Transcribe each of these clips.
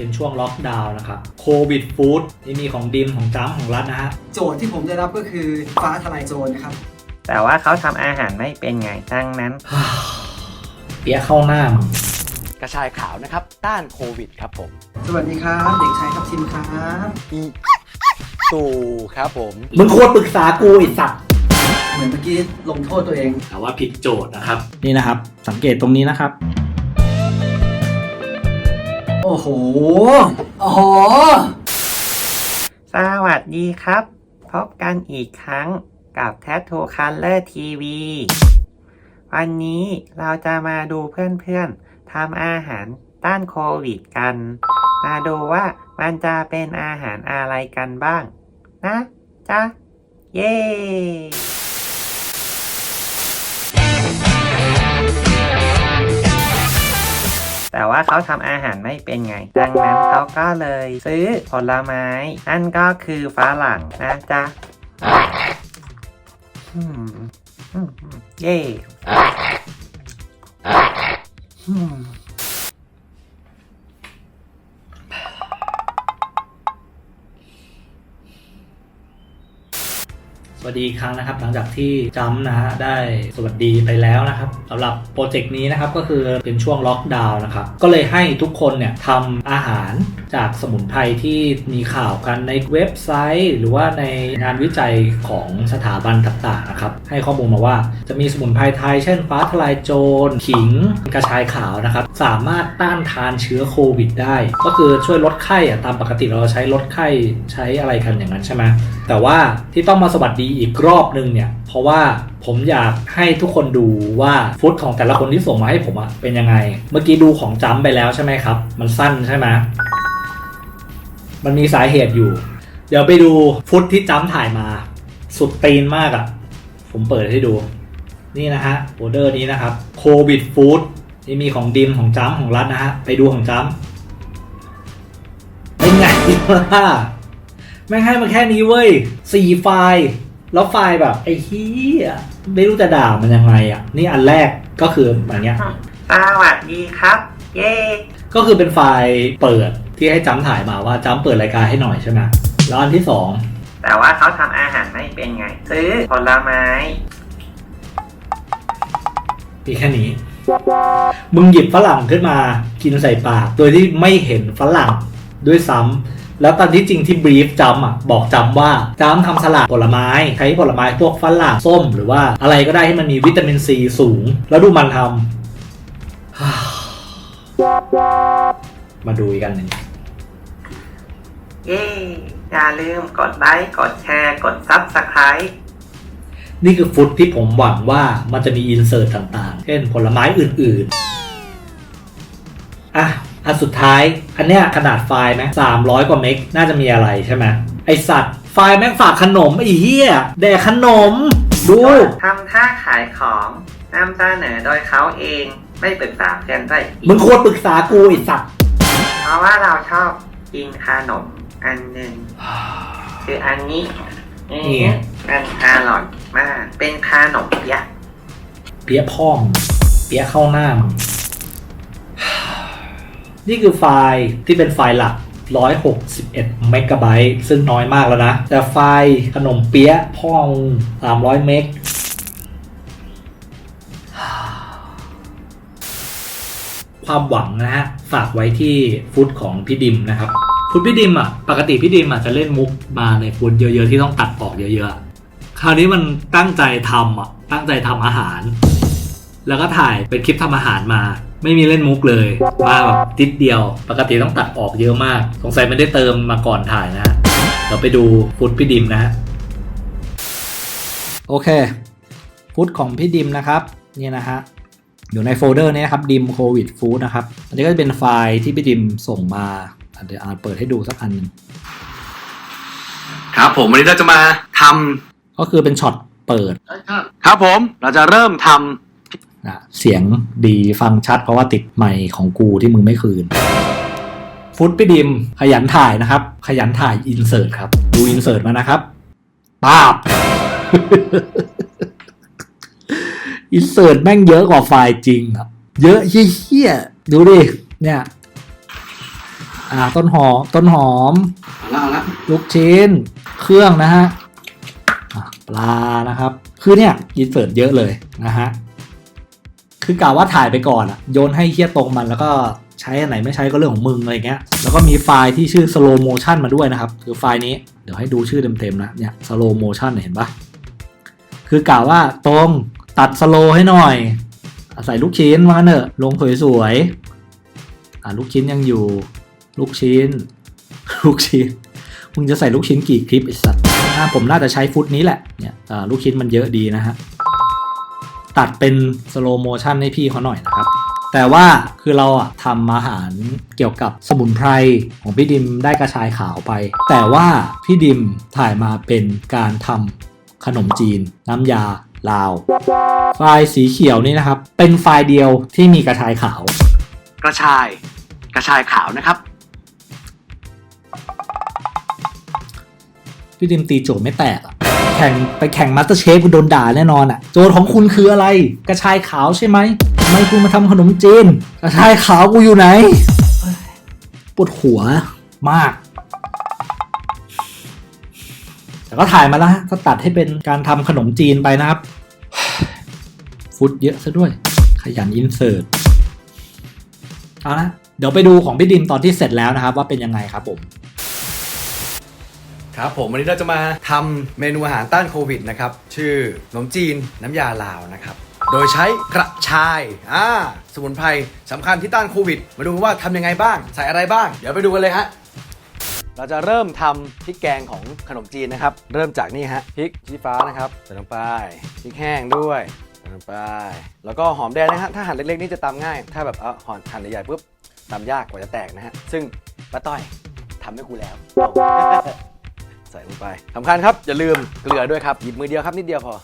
เป็นช่วงล็อกดาวน์นะครับโควิดฟู้ดที่มีของดิมของจ้ำของรัฐนะฮะโจทย์ที่ผมได้รับก็คือฟ้าทลายโจรนะครับ แต่ว่าเขาทำอาหารไม่เป็นไงดังนั้น เปียกเข้าหน้ามึงกระชายขาวนะครับ ต้านโควิดครับผม สวัสดีครับ เด็กชายทับทิมครับตู่ครับผม มึงควรปรึกษากูไอีสัตว์เหมือนเมื่อกี้ลงโทษตัวเอง แต่ว่าผิดโจทย์นะครับ นี่นะครับ สังเกตตรงนี้นะครับ โอ้โห โอ้โห สวัสดีครับ พบกันอีกครั้งกับ Tattoo Color TV วันนี้เราจะมาดูเพื่อนๆทำอาหารต้านโควิดกัน มาดูว่ามันจะเป็นอาหารอะไรกันบ้าง นะจ๊ะ เย้ แต่ว่าเขาทำอาหารไม่เป็นไง ดังนั้นเขาก็เลยซื้อผลไม้ นั่นก็คือฝรั่งนะจ๊ะเย่อืม ส วัสดีครั้งนะครับ หลังจากที่จำนะฮะได้สวัสดีไปแล้วนะครับสำหรับโปรเจกต์นี้นะครับก็คือเป็นช่วงล็อกดาวน์นะครับก็เลยให้ทุกคนเนี่ยทำอาหาร จากสมุนไพรที่มีข่าวกันในเว็บไซต์ หรือว่าในงานวิจัยของสถาบันต่างๆนะครับให้ข้อมูลมาว่าจะมีสมุนไพรไทยเช่น ฟ้าทลายโจรขิงกระชายขาวนะครับสามารถต้านทานเชื้อโควิดได้ ก็คือช่วยลดไข้อะตามปกติเราใช้ลดไข้ใช้อะไรกันอย่างนั้นใช่ไหมแต่ว่าที่ต้องมาสวัสดีอีกรอบนึงเนี่ยเพราะว่าผมอยากให้ทุกคนดูว่าฟุตของแต่ละคนที่ส่งมาให้ผมอะเป็นยังไง เมื่อกี้ดูของจำไปแล้วใช่ไหมครับ มันสั้นใช่ไหม มันมีสาเหตุอยู่ เดี๋ยวไปดูฟุตที่จำถ่ายมา สุดตีนมากอะผมเปิดให้ดู นี่นะฮะโอเดอร์นี้นะครับโควิดฟู้ดที่มีของดิมของจ้ำของรัฐนะฮะ ไปดูของจ้ำเป็นไงล่ะแม่งให้มาแค่นี้เว้ยสี่ไฟล์ แล้วไฟล์แบบไอ้เฮียไม่รู้จะด่ามันยังไงอะ นี่อันแรกก็คืออย่างเงี้ยสวัสดีครับ เย่ก็คือเป็นไฟล์เปิด ที่ให้จ้ำถ่ายมาว่าจ้ำเปิดรายการให้หน่อยใช่ไหมแล้วอันที่สองแต่ว่าเขาทำอาหารไม่เป็นไง ซื้อผลไม้ มีแค่นี้ มึงหยิบฝรั่งขึ้นมากินใส่ปาก โดยที่ไม่เห็นฝรั่งด้วยซ้ำแล้วตอนที่จริงที่บรีฟจำอะบอกจำว่าจำทำสลัดผลไม้ใช้ผลไม้พวกฝรั่งส้ม หรือว่าอะไรก็ได้ให้มันมีวิตามินซีสูง แล้วดูมันทำ มาดูอีกกันหนึ่ง เย่อย่าลืมกดไลค์กดแชร์ กด Subscribe นี่คือฟุตที่ผมหวังว่ามันจะมีอินเสิร์ตต่างๆ เช่นผลไม้อื่นๆ อะ อันสุดท้าย อันเนี้ยขนาดไฟล์ไหมสามร้อยกว่าเมก น่าจะมีอะไรใช่ไหมไอสัตว์ ไฟล์แม่งฝากขนมไอ้เหี้ยแดกขนม ดู ทำท่าขายของนำเสนอโดยเขาเองไม่ปรึกษาเพื่อนด้วยมึงควรปรึกษากูไอสัตว์ เพราะว่าเราชอบกินขนม อันหนึ่งคืออันนี้นี่ไงมันอร่อยมาก เป็นขนมยักษ์เปียพ่องเปียเข้าหน้ามึงนี่คือไฟล์ที่เป็นไฟล์หลัก 161 เมกะไบต์ซึ่งน้อยมากแล้วนะ แต่ไฟล์ขนมเปี๊ยะพ่อง 300 เมก ความหวังนะฮะ ฝากไว้ที่ฟุตของพี่ดิมนะครับ ฟุตพี่ดิมอะปกติพี่ดิมอะจะเล่นมุกมาในฟุตเยอะๆที่ต้องตัดออกเยอะๆ คราวนี้มันตั้งใจทำอะตั้งใจทำอาหาร แล้วก็ถ่ายเป็นคลิปทำอาหารมา ไม่มีเล่นมุกเลย มาแบบติดเดียว ปกติต้องตัดออกเยอะมาก สงสัยไม่ได้เติมมาก่อนถ่ายนะฮะเดี๋ยวไปดูฟุตพี่ดิมนะฮะโอเค ฟุตของพี่ดิมนะครับนี่นะฮะอยู่ในโฟลเดอร์นี้นะครับดิมโควิดฟู้ดนะครับ อันนี้ก็จะเป็นไฟล์ที่พี่ดิมส่งมา เดี๋ยวอ่านเปิดให้ดูสักอันหนึ่งครับผมวันนี้เราจะมาทก็คือเป็นช็อตเปิดำครับผมเราจะเริ่มทนะเสียงดีฟังชัด เพราะว่าติดไมค์ของกูที่มึงไม่คืน ฟุตพี่ดิม ขยันถ่ายนะครับ ขยันถ่ายอินเสิร์ตครับ ดูอินเสิร์ตมานะครับป้าบ อินเสิร์ตแม่งเยอะกว่าไฟล์จริงอะเยอะเฮี้ยๆดูดิ เนี่ย อ่าต้นหอมต้นหอมเอาละเอาละลูกชิ้น เครื่องนะฮะอะปลานะครับ คือเนี่ยอินเสิร์ตเยอะเลยนะฮะคือกล่าวว่าถ่ายไปก่อนอะโยนให้เฮียตรงมันแล้วก็ใช้อันไหนไม่ใช้ก็เรื่องของมึงอะไรเงี้ยแล้วก็มีไฟล์ที่ชื่อ slow motion มาด้วยนะครับ คือไฟล์นี้เดี๋ยวให้ดูชื่อเต็มๆนะเนี่ย slow motion เนี่ยเห็นปะคือกล่าวว่าตรงตัดสโลให้หน่อยอะใส่ลูกชิ้นมาเนอะลงสวยๆอะลูกชิ้นยังอยู่ ลูกชิ้น ลูกชิ้น มึงจะใส่ลูกชิ้นกี่คลิปไอสัตว์ผมน่าจะใช้ฟุตนี้แหละ เนี่ยลูกชิ้นมันเยอะดีนะฮะ ตัดเป็นสโลโมชันให้พี่เขาหน่อยนะครับ แต่ว่าคือเราอะทำอาหารเกี่ยวกับสมุนไพรของพี่ดิมได้กระชายขาวไป แต่ว่าพี่ดิมถ่ายมาเป็นการทำขนมจีน น้ำยาลาว ไฟล์สีเขียวนี่นะครับ เป็นไฟล์เดียวที่มีกระชายขาว กระชาย กระชายขาวนะครับ พี่ดิมตีโจทย์ไม่แตกอะแข่งไปแข่งมาสเตอร์เชฟคุณโดนด่าแน่นอนอะโจทย์ของคุณคืออะไร กระชายขาวใช่ไหมทำไมคุณมาทำขนมจีนกระชายขาวกูอยู่ไหนปวดหัวมาก แต่ก็ถ่ายมาแล้วฮะก็ตัดให้เป็นการทำขนมจีนไปนะครับ ฟุตเยอะซะด้วย ขยันอินเสิร์ตเอาละเดี๋ยวไปดูของพี่ดิมตอนที่เสร็จแล้วนะครับ ว่าเป็นยังไงครับผม ครับผมวันนี้เราจะมาทำเมนูอาหารต้านโควิดนะครับ ชื่อขนมจีนน้ำยาลาวนะครับ โดยใช้กระชายอ่าสมุนไพรสำคัญที่ต้านโควิด มาดูว่าทำยังไงบ้าง ใส่อะไรบ้าง เดี๋ยวไปดูกันเลยฮะเราจะเริ่มทำพริกแกงของขนมจีนนะครับ เริ่มจากนี่ฮะพริกชี้ฟ้านะครับใส่ลงไปพริกแห้งด้วยใส่ลงไป แล้วก็หอมแดงนะฮะถ้าหั่นเล็กๆนี่จะตำง่าย ถ้าแบบเอาหั่นหั่นใหญ่ๆปุ๊บตำยากกว่าจะแตกนะฮะซึ่งป้าต้อยทำให้กูแล้ว ใส่ลงไปสำคัญครับ อย่าลืมเกลือด้วยครับหยิบมือเดียวครับนิดเดียวพอ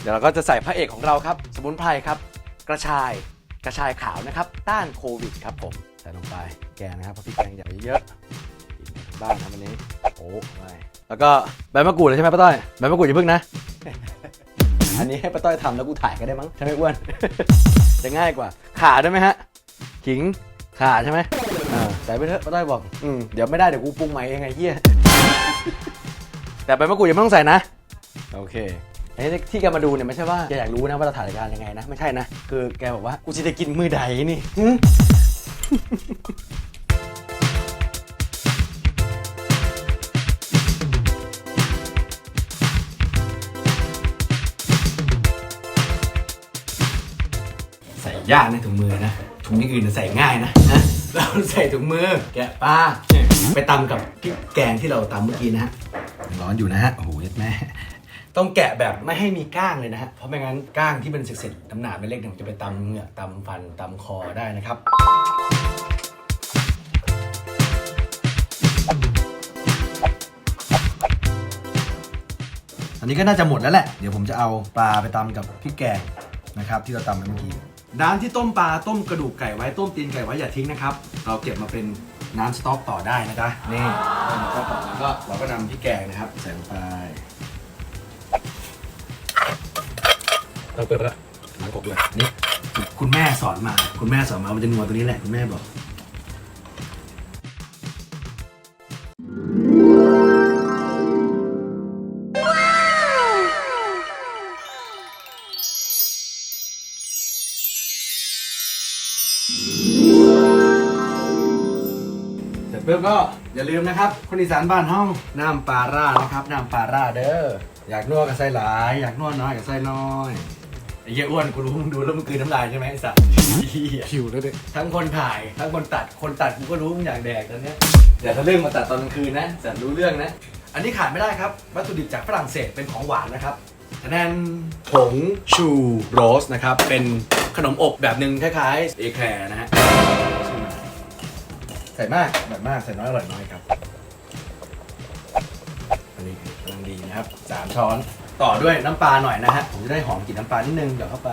เดี๋ยวเราก็จะใส่พระเอกของเราครับ สมุนไพรครับ กระชายกระชายขาวนะครับ ต้านโควิดครับผมใส่ลงไปแกงนะครับเพราะพริกแกงอย่าไปเยอะกินบ้านนะวันนี้โอ้ไปแล้วก็ใบมะกรูดเลยใช่ไหมป้าต้อยใบมะกรูดอย่าเพิ่งนะ อันนี้ให้ป้าต้อยทำแล้วกูถ่ายก็ได้มั้งใช่ไหมอ้วน จะง่ายกว่า ขาได้ไหมฮะขิง ขาใช่ไหมอ่าใส่ไปเถอะป้าต้อยบอกอืมเดี๋ยวไม่ได้เดี๋ยวกูปรุงใหม่เองไงเฮียแต่ใบมะกรูดยังไม่ต้องใส่นะ โอเคไอ้ที่แกมาดูเนี่ยไม่ใช่ว่าแกอยากรู้นะว่าเราถ่ายรายการยังไงนะ ไม่ใช่นะ คือแกบอกว่ากูจะได้กินมือใดนี่หึใส่ยากในถุงมือนะ ถุงอย่างอื่นใส่ง่ายนะนะเราใส่ถุงมือแกะปลาไปตำกับพริกแกงที่เราตำเมื่อกี้นะฮะร้อนอยู่นะฮะโอ้โหเย็ดแม่ต้องแกะแบบไม่ให้มีก้างเลยนะฮะ เพราะไม่งั้นก้างที่เป็นเศษๆน้ำหนาเป็นเล็กเนี่ยมันจะไปตำเหงือกตำฟันตำคอได้นะครับอันนี้ก็น่าจะหมดแล้วแหละ เดี๋ยวผมจะเอาปลาไปตำกับพริกแกงนะครับ ที่เราตำไปเมื่อกี้ น้ำที่ต้มปลาต้มกระดูกไก่ไว้ต้มตีนไก่ไว้อย่าทิ้งนะครับ เราเก็บมาเป็นน้ำสต๊อกต่อได้นะจ๊ะนี่น้ำสต๊อกต่อแล้วก็เราก็นำพริกแกงนะครับใส่ลงไปเราเปิดแล้วน้ำกบด้วยนี่คุณแม่สอนมา คุณแม่สอนมามันจะนัวตัวนี้แหละคุณแม่บอก ก็อย่าลืมนะครับ คนอีสานบ้านเฮาน้ำปลาร่านะครับน้ำปลาร่าเด้ออยากนวดกับไส้หลาย อยากนวดน้อยกับไส้น้อยไอ้เหี้ยอ้วนกูรู้มึงดูแล้วมึงกลืนน้ำลายใช่ไหมไอ้สัสหิวแล้วเด็ทั้งคนถ่ายทั้งคนตัดคนตัดกูก็รู้มึงอยากแดกตอนเนี้ยอย่าทะลึ่งมาตัดตอนกลางคืนนะแต่รู้เรื่องนะ อันนี้ขาดไม่ได้ครับวัตถุดิบจากฝรั่งเศสเป็นของหวานนะครับคะแนนผงชูโรสนะครับเป็นขนมอบแบบหนึ่งคล้ายๆเอแคร์นะฮะ ใส่มากแบบมากใส่น้อยอร่อยน้อยครับอันนี้กำลังดีนะครับสามช้อนต่อด้วยน้ำปลาหน่อยนะฮะผมจะได้หอมกลิ่นน้ำปลานิดนึงเดี๋ยวเข้าไป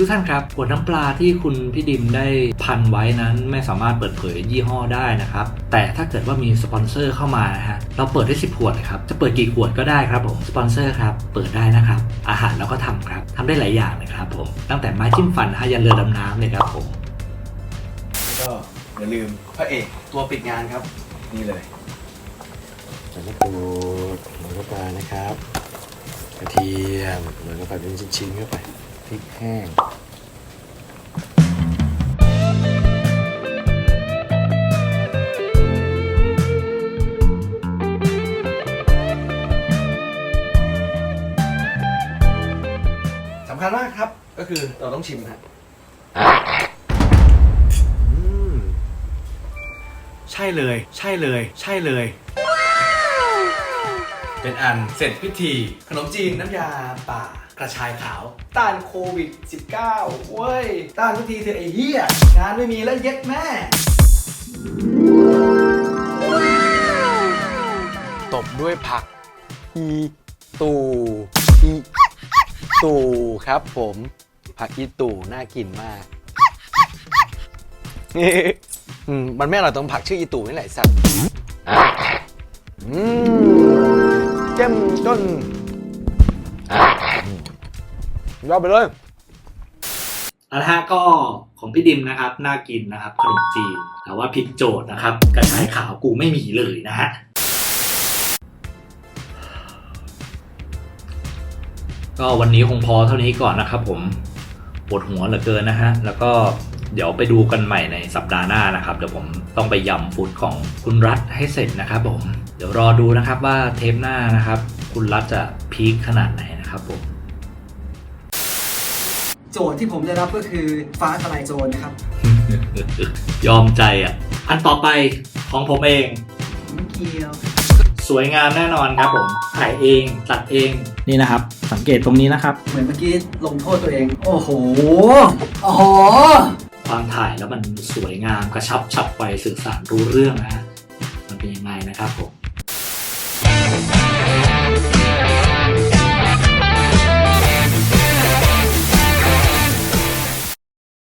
ทุกท่านครับขวดน้ำปลาที่คุณพี่ดิมได้พันไว้นั้นไม่สามารถเปิดเผยยี่ห้อได้นะครับ แต่ถ้าเกิดว่ามีสปอนเซอร์เข้ามานะฮะเราเปิดได้ 10 ขวดครับจะเปิดกี่ขวดก็ได้ครับผมสปอนเซอร์ครับเปิดได้นะครับอาหารเราก็ทำครับทำได้หลายอย่างเลยครับผมตั้งแต่ไม้จิ้มฟันฮะยันเรือดำน้ำเลยครับผม ก็อย่าลืมพระเอกตัวปิดงานครับ นี่เลยใส่มะกรูดโรยเข้าไปนะครับกระเทียมโรยเข้าไปเป็นชิ้นๆเข้าไปพริกแห้งสำคัญมากครับก็คือเราต้องชิมฮะอื ช่เลย ใช่เลย ใช่เลย เป็นอันเสร็จพิธี ขนมจีนน้ำยาป่า กระชายขาว ต้านโควิด 19 เว้ย ต้านทุกทีเธอะไอ้เหี้ย งานไม่มีแล้วเย็ดแม่ ตบด้วยผัก อีตูอีตูครับผม ผักอีตูน่ากินมาก อืมมันไม่อร่อยตรงผักชื่ออีตู่นี่แหละไอ้สัตว์อืมเจ้มจนยอดไปเลย เอาละฮะก็ของพี่ดิมนะครับน่ากินนะครับขนมจีนแต่ว่าผิดโจทย์นะครับกระชายขาวกูไม่มีเลยนะฮะก็วันนี้คงพอเท่านี้ก่อนนะครับ ผมปวดหัวเหลือเกินนะฮะแล้วก็ เดี๋ยวไปดูกันใหม่ในสัปดาห์หน้านะครับ เดี๋ยวผมต้องไปยำฟุตของคุณรัฐให้เสร็จนะครับผม เดี๋ยวรอดูนะครับว่าเทปหน้านะครับ คุณรัฐจะพีคขนาดไหนนะครับผมโจทย์ที่ผมได้รับก็คือฟ้าทลายโจรนะครับ ยอมใจอะ อันต่อไปของผมเอง ไม่เกี่ยว สวยงามแน่นอนครับผมถ่ายเองตัดเองนี่นะครับ สังเกตตรงนี้นะครับ เหมือนเมื่อกี้ลงโทษตัวเอง โอ้โหโอ้โหค วามถ่ายแล้วมันสวยงามกระชับฉับไวสื่อสารรู้เรื่องนะฮะมันเป็นยังไงนะครับผม